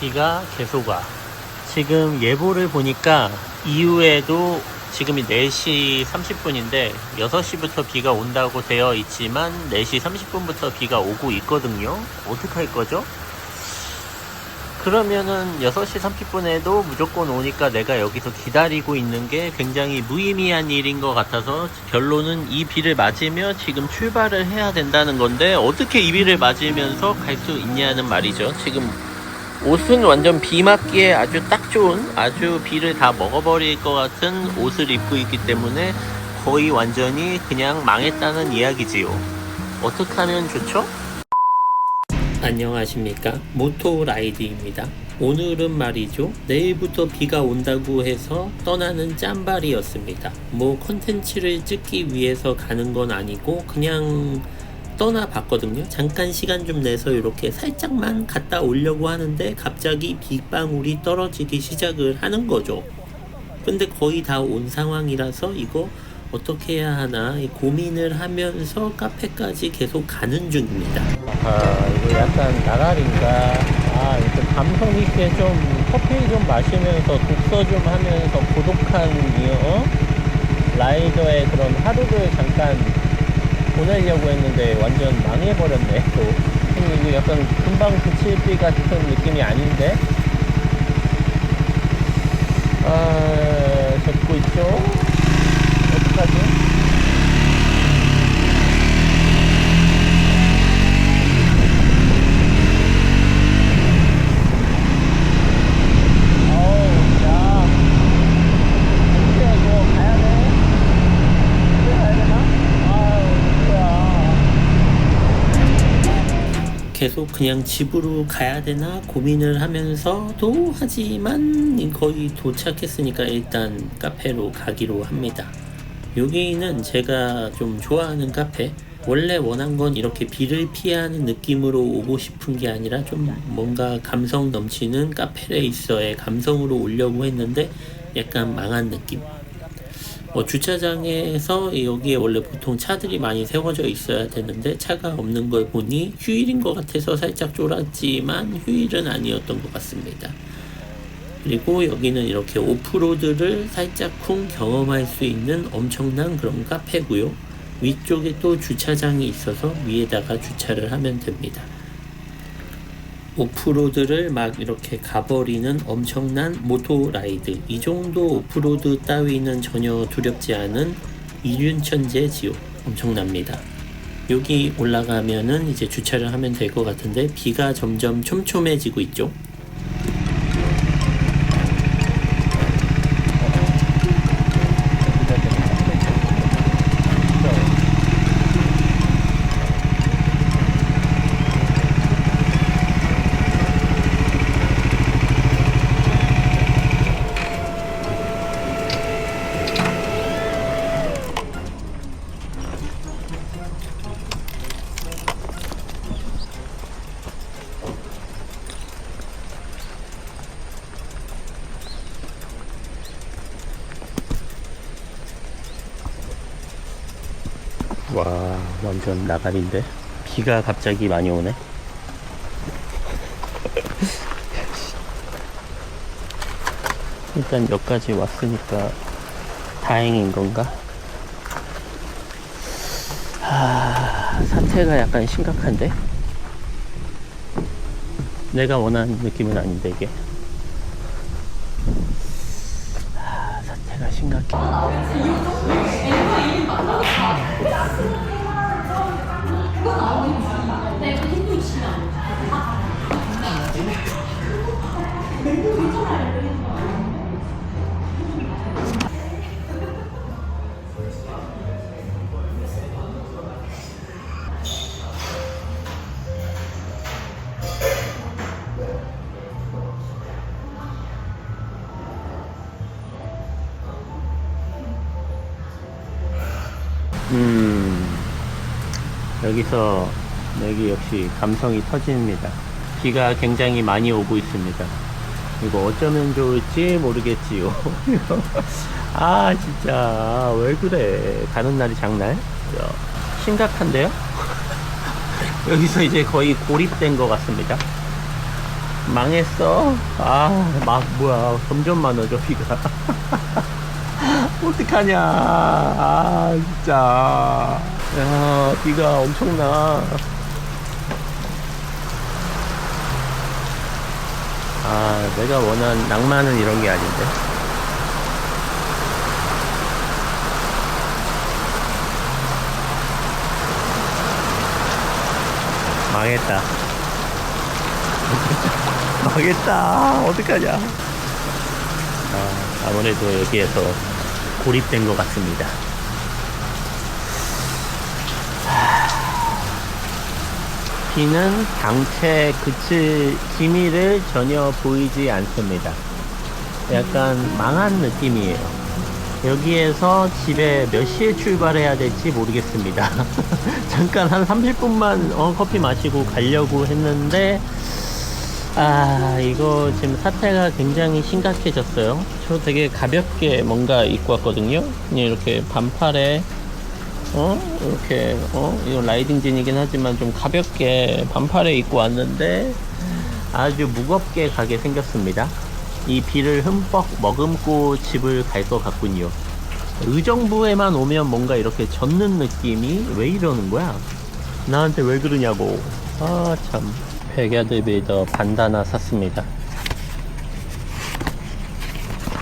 비가 계속 와. 지금 예보를 보니까 이후에도 지금이 4시 30분인데 6시부터 비가 온다고 되어 있지만 4시 30분부터 비가 오고 있거든요. 어떻게 할 거죠? 그러면은 6시 30분에도 무조건 오니까 내가 여기서 기다리고 있는 게 굉장히 무의미한 일인 것 같아서 결론은 이 비를 맞으며 지금 출발을 해야 된다는 건데 어떻게 이 비를 맞으면서 갈 수 있냐는 말이죠. 지금 옷은 완전 비 맞기에 아주 딱 좋은 아주 비를 다 먹어버릴 것 같은 옷을 입고 있기 때문에 거의 완전히 그냥 망했다는 이야기지요. 어떻게 하면 좋죠? 안녕하십니까 모토라이드입니다 오늘은 말이죠 내일부터 비가 온다고 해서 떠나는 짬발이었습니다 뭐 컨텐츠를 찍기 위해서 가는 건 아니고 그냥 떠나봤거든요 잠깐 시간 좀 내서 이렇게 살짝만 갔다 오려고 하는데 갑자기 빗방울이 떨어지기 시작을 하는 거죠 근데 거의 다 온 상황이라서 이거 어떻게 해야 하나 이 고민을 하면서 카페까지 계속 가는 중입니다. 아 이거 약간 나가린가 아 이렇게 감성 있게 좀 커피 좀 마시면서 독서 좀 하면서 고독한 이 어? 라이더의 그런 하루를 잠깐 보내려고 했는데 완전 망해버렸네 또. 음, 이거 약간 금방 그칠 비 같은 느낌이 아닌데. 아 적고 있죠? 어떡하지? 어우, 야. 어떻게 이거 가야 돼? 어떻게 가야 되나? 아유, 뭐야. 계속 그냥 집으로 가야 되나 고민을 하면서도 하지만 거의 도착했으니까 일단 카페로 가기로 합니다. 여기는 제가 좀 좋아하는 카페. 원래 원한 건 이렇게 비를 피하는 느낌으로 오고 싶은 게 아니라 좀 뭔가 감성 넘치는 카페레이서의 감성으로 오려고 했는데 약간 망한 느낌. 어, 주차장에서 여기에 원래 보통 차들이 많이 세워져 있어야 되는데 차가 없는 걸 보니 휴일인 것 같아서 살짝 쫄았지만 휴일은 아니었던 것 같습니다. 그리고 여기는 이렇게 오프로드를 살짝쿵 경험할 수 있는 엄청난 그런 카페고요. 위쪽에 또 주차장이 있어서 위에다가 주차를 하면 됩니다. 오프로드를 막 이렇게 가버리는 엄청난 모토라이드. 이 정도 오프로드 따위는 전혀 두렵지 않은 이륜천재 지옥. 엄청납니다. 여기 올라가면은 이제 주차를 하면 될 것 같은데 비가 점점 촘촘해지고 있죠. 와 완전 나가린데? 비가 갑자기 많이 오네. 일단 여기까지 왔으니까 다행인 건가? 아 사태가 약간 심각한데? 내가 원하는 느낌은 아닌데 이게. 아 사태가 심각해 음, 여기서 여기 역시 감성이 터집니다. 비가 굉장히 많이 오고 있습니다. 이거 어쩌면 좋을지 모르겠지요. 아, 진짜, 왜 그래. 가는 날이 장날? 야, 심각한데요? 여기서 이제 거의 고립된 것 같습니다. 망했어. 아, 막, 뭐야. 점점 많아져, 비가. 어떡하냐. 아, 진짜. 야, 비가 엄청나. 아, 내가 원한 낭만은 이런 게 아닌데. 망했다. 망했다. 어떡하냐. 아, 아무래도 여기에서 고립된 것 같습니다. 하, 비는 당체 그칠 기미를 전혀 보이지 않습니다. 약간 망한 느낌이에요. 여기에서 집에 몇 시에 출발해야 될지 모르겠습니다. 잠깐 한 30분만 어, 커피 마시고 가려고 했는데 아 이거 지금 사태가 굉장히 심각해졌어요. 저 되게 가볍게 뭔가 입고 왔거든요. 그냥 이렇게 반팔에 어 이렇게 어 이거 라이딩 진이긴 하지만 좀 가볍게 반팔에 입고 왔는데 아주 무겁게 가게 생겼습니다. 이 비를 흠뻑 머금고 집을 갈 것 같군요. 의정부에만 오면 뭔가 이렇게 젖는 느낌이 왜 이러는 거야? 나한테 왜 그러냐고. 아, 참. 백야드 베이더 반다나 샀습니다.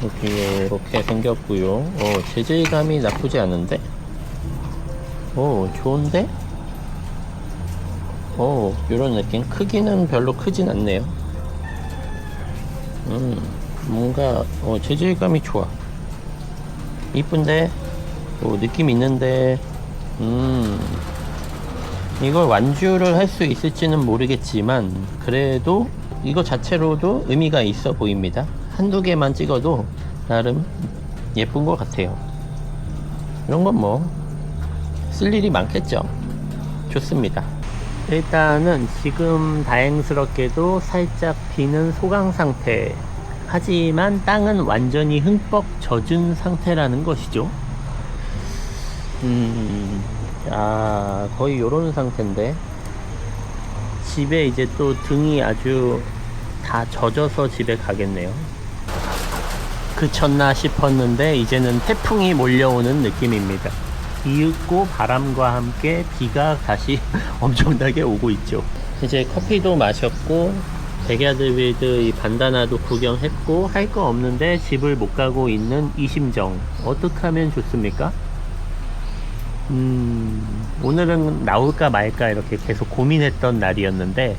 여기 이렇게 생겼고요. 어, 재질감이 나쁘지 않은데? 오, 좋은데? 오, 이런 느낌. 크기는 별로 크진 않네요. 음, 뭔가 어, 재질감이 좋아. 이쁜데, 어, 느낌 있는데, 음, 이걸 완주를 할 수 있을지는 모르겠지만, 그래도 이거 자체로도 의미가 있어 보입니다. 한두 개만 찍어도 나름 예쁜 것 같아요. 이런 건 뭐, 쓸 일이 많겠죠. 좋습니다. 일단은 지금 다행스럽게도 살짝 비는 소강 상태. 하지만 땅은 완전히 흠뻑 젖은 상태라는 것이죠. 음, 아, 거의 요런 상태인데. 집에 이제 또 등이 아주 다 젖어서 집에 가겠네요. 그쳤나 싶었는데 이제는 태풍이 몰려오는 느낌입니다. 비웃고 바람과 함께 비가 다시 엄청나게 오고 있죠. 이제 커피도 마셨고 백야드빌드 이 반다나도 구경했고 할 거 없는데 집을 못 가고 있는 이 심정 어떻게 하면 좋습니까? 음, 오늘은 나올까 말까 이렇게 계속 고민했던 날이었는데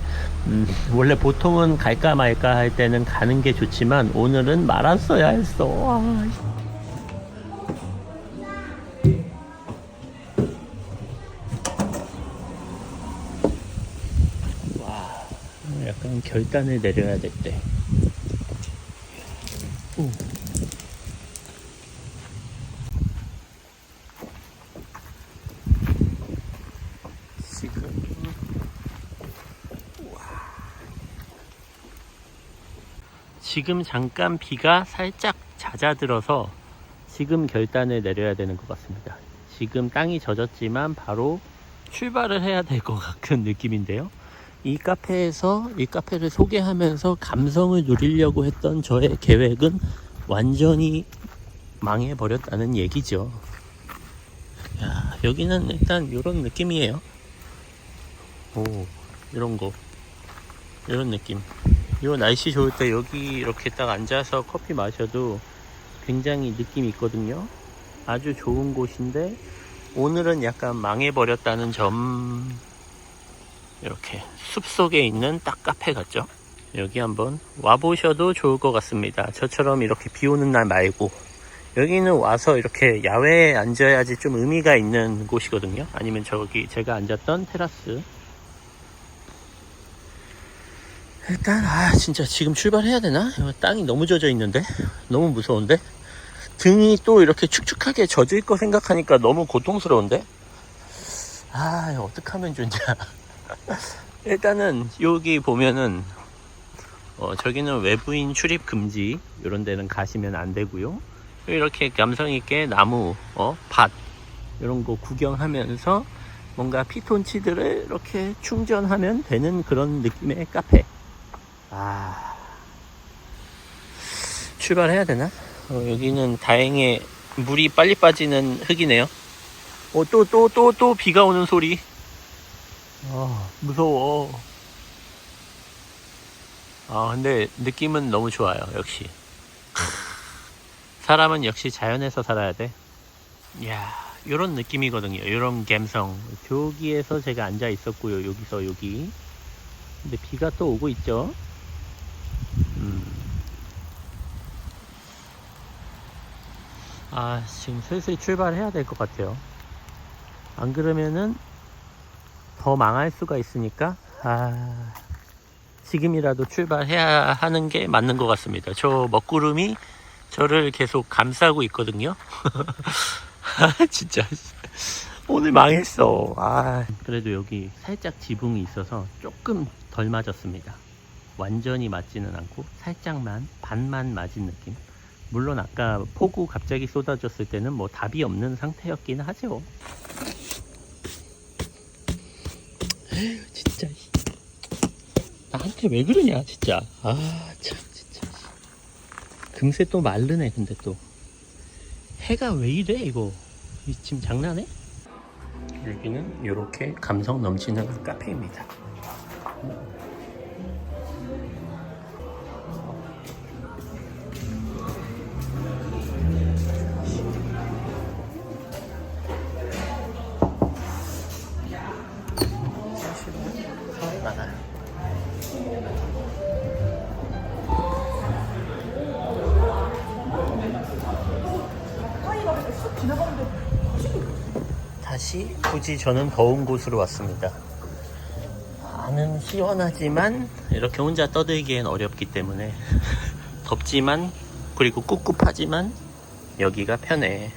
음, 원래 보통은 갈까 말까 할 때는 가는 게 좋지만 오늘은 말았어야 했어. 아, 와, 약간 결단을 내려야 될 때. 오. 지금 우와. 지금 잠깐 비가 살짝 잦아들어서 지금 결단을 내려야 되는 것 같습니다. 지금 땅이 젖었지만 바로 출발을 해야 될 것 같은 느낌인데요. 이 카페에서 이 카페를 소개하면서 감성을 누리려고 했던 저의 계획은 완전히 망해버렸다는 얘기죠. 야, 여기는 일단 이런 느낌이에요. 오, 이런 거. 이런 느낌. 요 날씨 좋을 때 여기 이렇게 딱 앉아서 커피 마셔도 굉장히 느낌이 있거든요. 아주 좋은 곳인데, 오늘은 약간 망해버렸다는 점, 이렇게 숲 속에 있는 딱 카페 같죠? 여기 한번 와보셔도 좋을 것 같습니다. 저처럼 이렇게 비 오는 날 말고, 여기는 와서 이렇게 야외에 앉아야지 좀 의미가 있는 곳이거든요. 아니면 저기 제가 앉았던 테라스. 일단 아 진짜 지금 출발해야 되나? 땅이 너무 젖어 있는데? 너무 무서운데? 등이 또 이렇게 축축하게 젖을 거 생각하니까 너무 고통스러운데? 아 어떡하면 좋냐. 일단은 여기 보면은 어, 저기는 외부인 출입 금지 이런 데는 가시면 안 되고요. 이렇게 감성 있게 나무 어, 밭 이런 거 구경하면서 뭔가 피톤치드를 이렇게 충전하면 되는 그런 느낌의 카페 아. 출발해야 되나? 어, 여기는 다행히 물이 빨리 빠지는 흙이네요. 어, 또, 또, 또, 또 비가 오는 소리. 아, 무서워. 아, 근데 느낌은 너무 좋아요, 역시. 사람은 역시 자연에서 살아야 돼. 이야, 요런 느낌이거든요. 요런 감성. 저기에서 제가 앉아 있었고요. 여기서 여기. 근데 비가 또 오고 있죠. 아, 지금 슬슬 출발해야 될 것 같아요. 안 그러면은 더 망할 수가 있으니까, 아, 지금이라도 출발해야 하는 게 맞는 것 같습니다. 저 먹구름이 저를 계속 감싸고 있거든요. 아, 진짜. 오늘 망했어. 아, 그래도 여기 살짝 지붕이 있어서 조금 덜 맞았습니다. 완전히 맞지는 않고 살짝만 반만 맞은 느낌. 물론 아까 폭우 갑자기 쏟아졌을 때는 뭐 답이 없는 상태였긴 하죠. 에휴, 진짜. 나한테 왜 그러냐, 진짜. 아, 참, 진짜. 금세 또 마르네, 근데 또. 해가 왜 이래, 이거. 이 지금 장난해? 여기는 이렇게 감성 넘치는 카페입니다. 다시 굳이 저는 더운 곳으로 왔습니다. 안은 시원하지만 이렇게 혼자 떠들기엔 어렵기 때문에 덥지만 그리고 꿉꿉하지만 여기가 편해.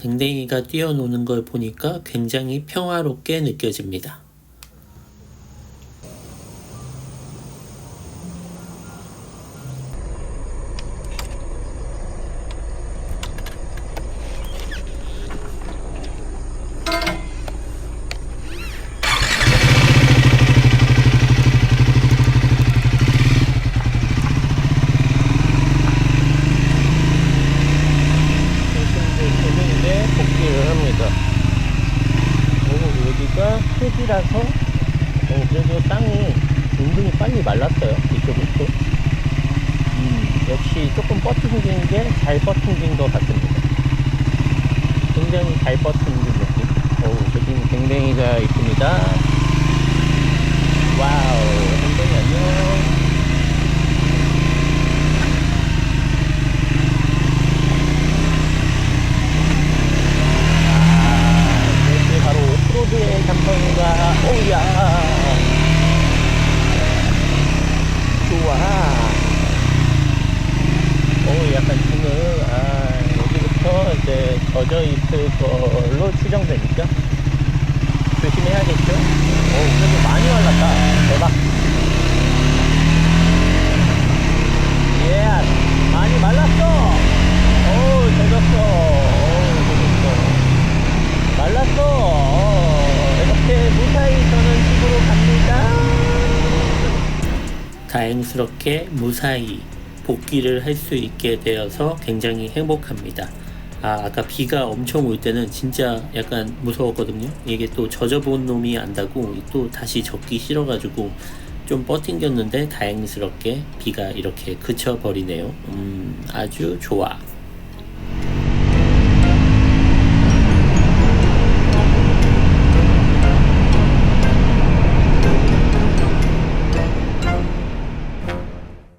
댕댕이가 뛰어노는 걸 보니까 굉장히 평화롭게 느껴집니다. 교민인데 복귀를 합니다. 오, 여기가 흙이라서 어, 그래도 땅이 은근히 빨리 말랐어요. 이쪽부터. 음, 역시 조금 버팅긴 게 잘 버팅긴 것 같습니다. 굉장히 잘 버팅긴 느낌. 오, 저기는 있습니다. 와우, 댕댕이 안녕. 이것이 바로 오프로드의 감성인가 오야 좋아 오 약간 지금 아 여기부터 이제 젖어 있을 걸로 추정되니까 조심해야겠죠 오 그래도 많이 말랐다 대박 예 많이 말랐어 오오 젖었어 말랐어. 어, 이렇게 무사히 저는 집으로 갑니다. 다행스럽게 무사히 복귀를 할 수 있게 되어서 굉장히 행복합니다. 아, 아까 비가 엄청 올 때는 진짜 약간 무서웠거든요. 이게 또 젖어본 놈이 안다고 또 다시 젖기 싫어가지고 좀 버팅겼는데 다행스럽게 비가 이렇게 그쳐버리네요. 음, 아주 좋아.